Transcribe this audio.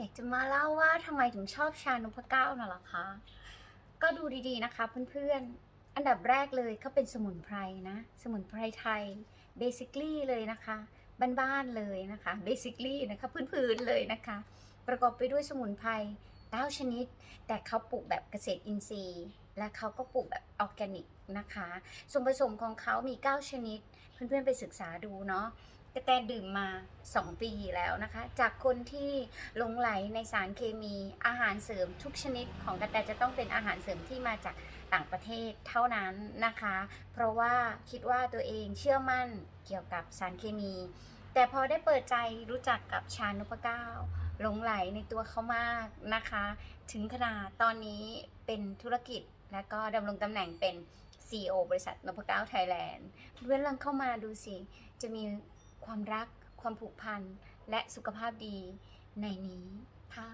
อยากจะมาเล่าว่าทำไมถึงชอบชานพเก้าน่ะหรอคะ ก็ดูดีๆนะคะเพื่อนๆ อันดับแรกเลยเขาเป็นสมุนไพรนะ สมุนไพรไทย basically เลยนะคะ บ้านๆเลยนะคะ basically นะคะพื้นๆเลยนะคะ ประกอบไปด้วยสมุนไพร 9 ชนิด แต่เขาปลูกแบบเกษตรอินทรีย์ และเขาก็ปลูกแบบออร์แกนิกนะคะ ส่วนผสมของเขามี 9 ชนิด เพื่อนๆไปศึกษาดูเนาะกระแตดื่มมา 2 ปีแล้วนะคะ จากคนที่หลงไหลในสารเคมีอาหารเสริมทุกชนิดของกระแตจะต้องเป็นอาหารเสริมที่มาจากต่างประเทศเท่านั้นนะคะ เพราะว่าคิดว่าตัวเองเชื่อมั่นเกี่ยวกับสารเคมี แต่พอได้เปิดใจรู้จักกับชานุปเก้า หลงไหลในตัวเขามากนะคะ ถึงขนาดตอนนี้เป็นธุรกิจและก็ดำรงตำแหน่งเป็น CEO บริษัทนพเก้าไทยแลนด์เพื่อนลองเข้ามาดูสิ จะมีความรัก ความผูกพัน และสุขภาพดีในนี้ค่ะ